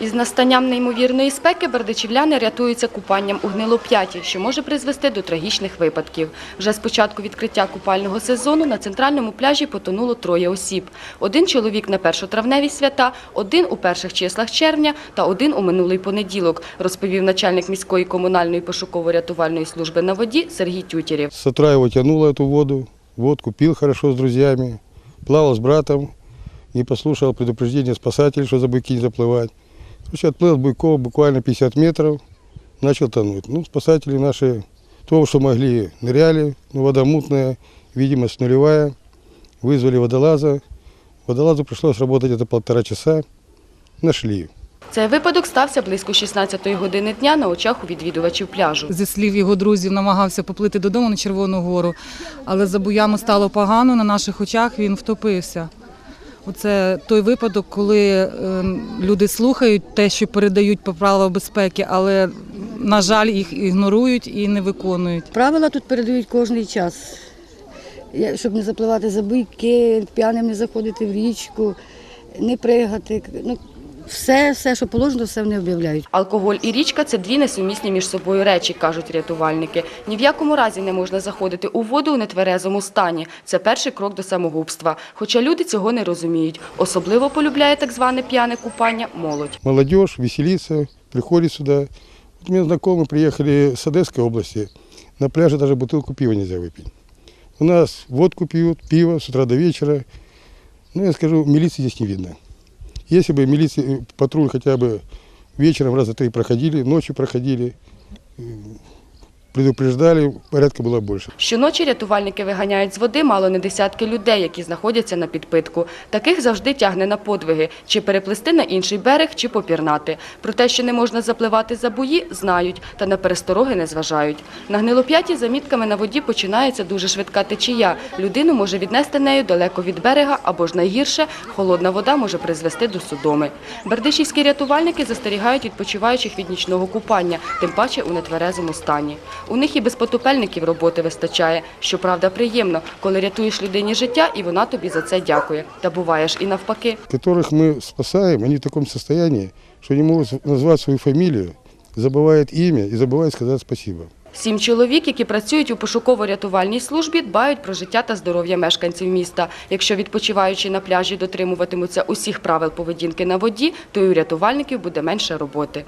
Із настанням неймовірної спеки бердичівляни рятуються купанням у гнилоп'яті, що може призвести до трагічних випадків. Вже з початку відкриття купального сезону на центральному пляжі потонуло троє осіб. Один чоловік на першотравневі свята, один у перших числах червня та один у минулий понеділок, розповів начальник міської комунальної пошуково-рятувальної служби на воді Сергій Тютєрєв. С утра его тянуло эту воду, водку пил хорошо с друзьями, плавал с братом, не послушал предупреждения спасателей, что за буйки не заплывать. Короче, отплыл от буйков буквально 50 метров, начал тонуть. Ну, спасатели наши, то, что могли, ныряли, но вода мутная, видимость нулевая, вызвали водолаза. Водолазу пришлось работать это полтора часа, нашли. Цей випадок стався близько 16-ї години дня на очах у відвідувачів пляжу. Зі слів його друзів, намагався поплити додому на Червону гору, але за буями стало погано, на наших очах він втопився. Оце той випадок, коли е, люди слухають те, що передають по правилам безпеки, але, на жаль, їх ігнорують і не виконують. Правила тут передають кожний час, щоб не запливати за буйки, п'яним не заходити в річку, не пригати. Ну, все, все, що положено, все вони об'являють. Алкоголь і річка це дві несумісні між собою речі, кажуть рятувальники. Ні в якому разі не можна заходити у воду у нетверезому стані. Це перший крок до самогубства. Хоча люди цього не розуміють. Особливо полюбляє так зване п'яне купання молодь. Молодежь веселится, приходит сюда. Вот у меня знакомые приехали с Одесской области, на пляже даже бутылку пива нельзя выпить. У нас водку пьют, пиво с утра до вечера. Ну, я скажу, милиции здесь не видно. Если бы милиция, э, патруль хотя бы вечером раза три проходили, ночью проходили, э, предупреждали, порядка было больше. Щоночі рятувальники виганяють з води мало не десятки людей, які знаходяться на підпитку. Таких завжди тягне на подвиги – чи переплисти на інший берег, чи попірнати. Про те, що не можна запливати за буї, знають, та на перестороги не зважають. На гнилоп'яті за мітками на воді починається дуже швидка течія. Людину може віднести нею далеко від берега, або ж найгірше – холодна вода може призвести до судоми. Бердичівські рятувальники застерігають відпочиваючих від нічного купання, тим паче у нетверезому стані. У них і без потопельників роботи вистачає. Щоправда, приємно, коли рятуєш людині життя, і вона тобі за це дякує. Та буває ж і навпаки. которых мы спасаем, они в таком состоянии, что не могут назвать свою фамилию, забывают имя и забывают сказать спасибо. Сім чоловік, які працюють у пошуково-рятувальній службі, дбають про життя та здоров'я мешканців міста. Якщо відпочиваючи на пляжі дотримуватимуться усіх правил поведінки на воді, то і у рятувальників буде менше роботи.